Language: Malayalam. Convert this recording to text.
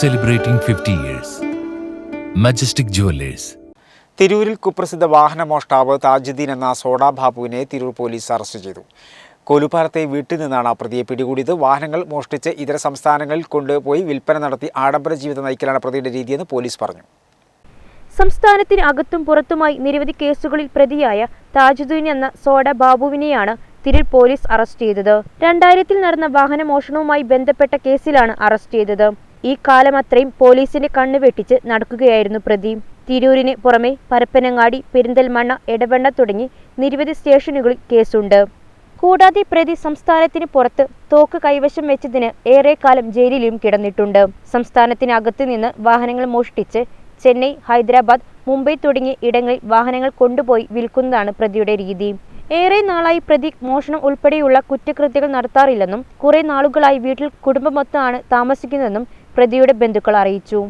celebrating 50 years. Majestic Jewelers. തിരൂരിൽ കുപ്രസിദ്ധ വാഹന മോഷ്ടാവ് താജുദ്ദീൻ എന്ന സോഡാ ബാബുവിനെ തിരൂർ പോലീസ് അറസ്റ്റ് ചെയ്തു. കോലുപാലത്തെ വീട്ടിൽ നിന്നാണ് പ്രതിയെ പിടികൂടിയത്. വാഹനങ്ങൾ മോഷ്ടിച്ച് ഇതര സംസ്ഥാനങ്ങളിൽ കൊണ്ടുപോയി വിൽപ്പന നടത്തി ആഡംബര ജീവിതം നയിക്കലാണ് പ്രതിയുടെ രീതിയെന്ന് പോലീസ് പറഞ്ഞു. സംസ്ഥാനത്തിന് അകത്തും പുറത്തുമായി നിരവധി കേസുകളിൽ പ്രതിയായ താജുദ്ദീൻ എന്ന സോഡ ബാബുവിനെയാണ് തിരൂർ പോലീസ് അറസ്റ്റ് ചെയ്തത്. രണ്ടായിരത്തിൽ നടന്ന വാഹന മോഷണവുമായി ബന്ധപ്പെട്ട കേസിലാണ് അറസ്റ്റ് ചെയ്തത്. ഈ കാലമത്രയും പോലീസിന്റെ കണ്ണ് വെട്ടിച്ച് നടക്കുകയായിരുന്നു പ്രതി. തിരൂരിന് പുറമെ പരപ്പനങ്ങാടി പെരിന്തൽമണ്ണ എടവണ്ണ തുടങ്ങി നിരവധി സ്റ്റേഷനുകളിൽ കേസുണ്ട്. കൂടാതെ പ്രതി സംസ്ഥാനത്തിന് പുറത്ത് തോക്ക് കൈവശം വെച്ചതിന് ഏറെക്കാലം ജയിലിലും കിടന്നിട്ടുണ്ട്. സംസ്ഥാനത്തിനകത്ത് നിന്ന് വാഹനങ്ങൾ മോഷ്ടിച്ച് ചെന്നൈ ഹൈദരാബാദ് മുംബൈ തുടങ്ങിയ ഇടങ്ങളിൽ വാഹനങ്ങൾ കൊണ്ടുപോയി വിൽക്കുന്നതാണ് പ്രതിയുടെ രീതി. ഏറെ നാളായി പ്രതി മോഷണം ഉൾപ്പെടെയുള്ള കുറ്റകൃത്യങ്ങൾ നടത്താറില്ലെന്നും കുറെ നാളുകളായി വീട്ടിൽ കുടുംബമൊത്താണ് താമസിക്കുന്നതെന്നും പ്രതിയുടെ ബന്ധുക്കൾ അറിയിച്ചു